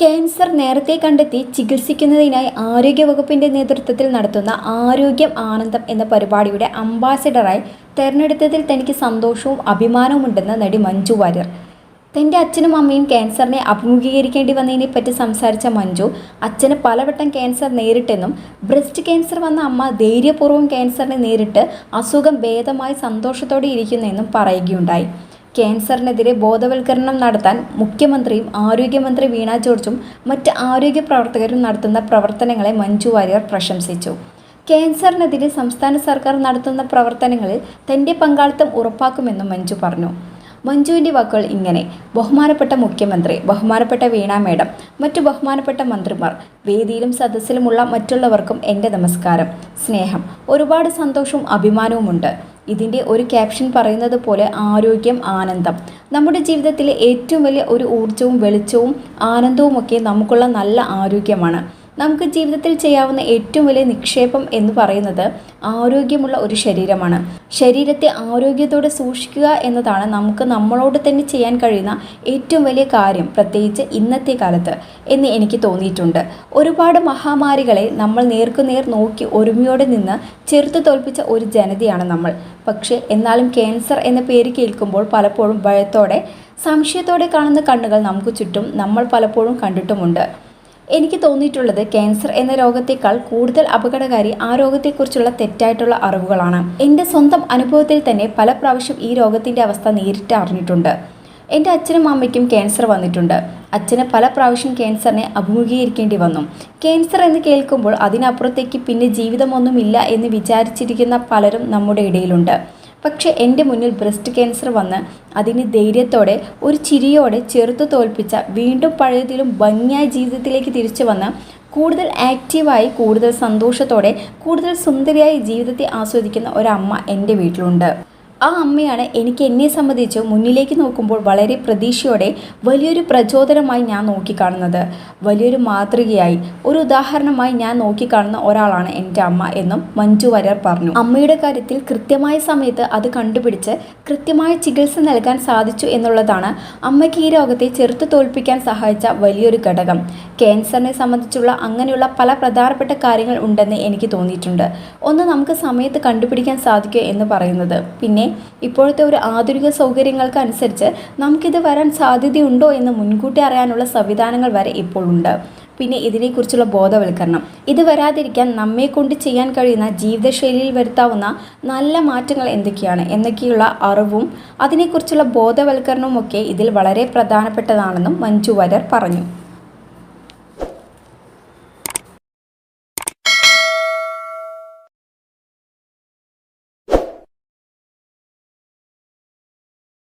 Cancer നേരത്തെ കണ്ടെത്തി ചികിത്സിക്കുന്നതിനായി ആരോഗ്യവകുപ്പിന്റെ നേതൃത്വത്തിൽ നടത്തുന്ന ആരോഗ്യം ആനന്ദം എന്ന പരിപാടിയുടെ അംബാസിഡറായി തെരഞ്ഞെടുത്തതിൽ തനിക്ക് സന്തോഷവും അഭിമാനവുമുണ്ടെന്ന് നടി മഞ്ജു വാര്യർ. തന്റെ അച്ഛനും അമ്മയും ക്യാൻസറിനെ അഭിമുഖീകരിക്കേണ്ടി വന്നതിനെപ്പറ്റി സംസാരിച്ച മഞ്ജു അച്ഛന് പലവട്ടം ക്യാൻസർ നേരിട്ടെന്നും ബ്രസ്റ്റ് ക്യാൻസർ വന്ന അമ്മ ധൈര്യപൂർവം ക്യാൻസറിനെ നേരിട്ട് അസുഖം ഭേദമായി സന്തോഷത്തോടെ ഇരിക്കുന്നെന്നും പറയുകയുണ്ടായി. ക്യാൻസറിനെതിരെ ബോധവൽക്കരണം നടത്താൻ മുഖ്യമന്ത്രിയും ആരോഗ്യമന്ത്രി വീണ ജോർജും മറ്റ് ആരോഗ്യ പ്രവർത്തകരും നടത്തുന്ന പ്രവർത്തനങ്ങളെ മഞ്ജു വാര്യർ പ്രശംസിച്ചു. ക്യാൻസറിനെതിരെ സംസ്ഥാന സർക്കാർ നടത്തുന്ന പ്രവർത്തനങ്ങളിൽ തന്റെ പങ്കാളിത്തം ഉറപ്പാക്കുമെന്നും മഞ്ജു പറഞ്ഞു. മഞ്ജുവിന്റെ വാക്കുകൾ ഇങ്ങനെ ബഹുമാനപ്പെട്ട മുഖ്യമന്ത്രി ബഹുമാനപ്പെട്ട വീണ മേഡം മറ്റു ബഹുമാനപ്പെട്ട മന്ത്രിമാർ വേദിയിലും സദസ്സിലുമുള്ള മറ്റുള്ളവർക്കും എന്റെ നമസ്കാരം സ്നേഹം ഒരുപാട് സന്തോഷവും അഭിമാനവുമുണ്ട്. ഇതിന്റെ ഒരു ക്യാപ്ഷൻ പറയുന്നത് പോലെ ആരോഗ്യം ആനന്ദം. നമ്മുടെ ജീവിതത്തിലെ ഏറ്റവും വലിയ ഒരു ഊർജവും വെളിച്ചവും ആനന്ദവുമൊക്കെ നമുക്കുള്ള നല്ല ആരോഗ്യമാണ്. നമുക്ക് ജീവിതത്തിൽ ചെയ്യാവുന്ന ഏറ്റവും വലിയ നിക്ഷേപം എന്ന് പറയുന്നത് ആരോഗ്യമുള്ള ഒരു ശരീരമാണ്. ശരീരത്തെ ആരോഗ്യത്തോടെ സൂക്ഷിക്കുക എന്നതാണ് നമുക്ക് നമ്മളോട് തന്നെ ചെയ്യാൻ കഴിയുന്ന ഏറ്റവും വലിയ കാര്യം പ്രത്യേകിച്ച് ഇന്നത്തെ കാലത്ത് എന്ന് എനിക്ക് തോന്നിയിട്ടുണ്ട്. ഒരുപാട് മഹാമാരികളെ നമ്മൾ നേർക്കുനേർ നോക്കി ഒരുമയോടെ നിന്ന് ചെറുത്തു തോൽപ്പിച്ച ഒരു ജനതയാണ് നമ്മൾ. പക്ഷേ എന്നാലും ക്യാൻസർ എന്ന പേര് കേൾക്കുമ്പോൾ പലപ്പോഴും ഭയത്തോടെ സംശയത്തോടെ കാണുന്ന കണ്ണുകൾ നമുക്ക് ചുറ്റും നമ്മൾ പലപ്പോഴും കണ്ടിട്ടുമുണ്ട്. എനിക്ക് തോന്നിയിട്ടുള്ളത് ക്യാൻസർ എന്ന രോഗത്തേക്കാൾ കൂടുതൽ അപകടകാരി ആ രോഗത്തെക്കുറിച്ചുള്ള തെറ്റായിട്ടുള്ള അറിവുകളാണ്. എന്റെ സ്വന്തം അനുഭവത്തിൽ തന്നെ പല പ്രാവശ്യം ഈ രോഗത്തിന്റെ അവസ്ഥ നേരിട്ട് അറിഞ്ഞിട്ടുണ്ട്. എന്റെ അച്ഛനും അമ്മയ്ക്കും ക്യാൻസർ വന്നിട്ടുണ്ട്. അച്ഛന് പല പ്രാവശ്യം ക്യാൻസറിനെ അഭിമുഖീകരിക്കേണ്ടി വന്നു. ക്യാൻസർ എന്ന് കേൾക്കുമ്പോൾ അതിനപ്പുറത്തേക്ക് പിന്നെ ജീവിതമൊന്നുമില്ല എന്ന് വിചാരിച്ചിരിക്കുന്ന പലരും നമ്മുടെ ഇടയിലുണ്ട്. പക്ഷേ എന്റെ മുന്നിൽ ബ്രസ്റ്റ് ക്യാൻസർ വന്ന് അതിന് ധൈര്യത്തോടെ ഒരു ചിരിയോടെ ചെറുത്തു തോൽപ്പിച്ച വീണ്ടും പഴയതിലും ഭംഗിയായ ജീവിതത്തിലേക്ക് തിരിച്ചു വന്ന് കൂടുതൽ ആക്റ്റീവായി കൂടുതൽ സന്തോഷത്തോടെ കൂടുതൽ സുന്ദരിയായി ജീവിതത്തെ ആസ്വദിക്കുന്ന ഒരമ്മ എന്റെ വീട്ടിലുണ്ട്. ആ അമ്മയാണ് എനിക്ക് എന്നെ സംബന്ധിച്ച് മുന്നിലേക്ക് നോക്കുമ്പോൾ വളരെ പ്രതീക്ഷയോടെ വലിയൊരു പ്രചോദനമായി ഞാൻ നോക്കിക്കാണുന്നത്. വലിയൊരു മാതൃകയായി. ഒരു ഉദാഹരണമായി ഞാൻ നോക്കിക്കാണുന്ന ഒരാളാണ് എന്റെ അമ്മ എന്നും മഞ്ജു വാര്യർ പറഞ്ഞു. അമ്മയുടെ കാര്യത്തിൽ കൃത്യമായ സമയത്ത് അത് കണ്ടുപിടിച്ച് കൃത്യമായ ചികിത്സ നൽകാൻ സാധിച്ചു എന്നുള്ളതാണ് അമ്മയ്ക്ക് ഈ രോഗത്തെ ചെറുത്തു തോൽപ്പിക്കാൻ സഹായിച്ച വലിയൊരു ഘടകം. ക്യാൻസറിനെ സംബന്ധിച്ചുള്ള അങ്ങനെയുള്ള പല പ്രധാനപ്പെട്ട കാര്യങ്ങൾ ഉണ്ടെന്ന് എനിക്ക് തോന്നിയിട്ടുണ്ട്. ഒന്ന് നമുക്ക് സമയത്ത് കണ്ടുപിടിക്കാൻ സാധിക്കുക എന്ന് പറയുന്നത്. പിന്നെ ഇപ്പോഴത്തെ ഒരു ആധുനിക സൗകര്യങ്ങൾക്ക് അനുസരിച്ച് നമുക്കിത് വരാൻ സാധ്യതയുണ്ടോ എന്ന് മുൻകൂട്ടി അറിയാനുള്ള സംവിധാനങ്ങൾ വരെ ഇപ്പോൾ ഉണ്ട് പിന്നെ ഇതിനെക്കുറിച്ചുള്ള ബോധവൽക്കരണം. ഇത് വരാതിരിക്കാൻ നമ്മെ കൊണ്ട് ചെയ്യാൻ കഴിയുന്ന ജീവിതശൈലിയിൽ വരുത്താവുന്ന നല്ല മാറ്റങ്ങൾ എന്തൊക്കെയാണ്? എന്നൊക്കെയുള്ള അറിവും അതിനെക്കുറിച്ചുള്ള ബോധവൽക്കരണവും ഒക്കെ ഇതിൽ വളരെ പ്രധാനപ്പെട്ടതാണെന്നും മഞ്ജു വാര്യർ പറഞ്ഞു.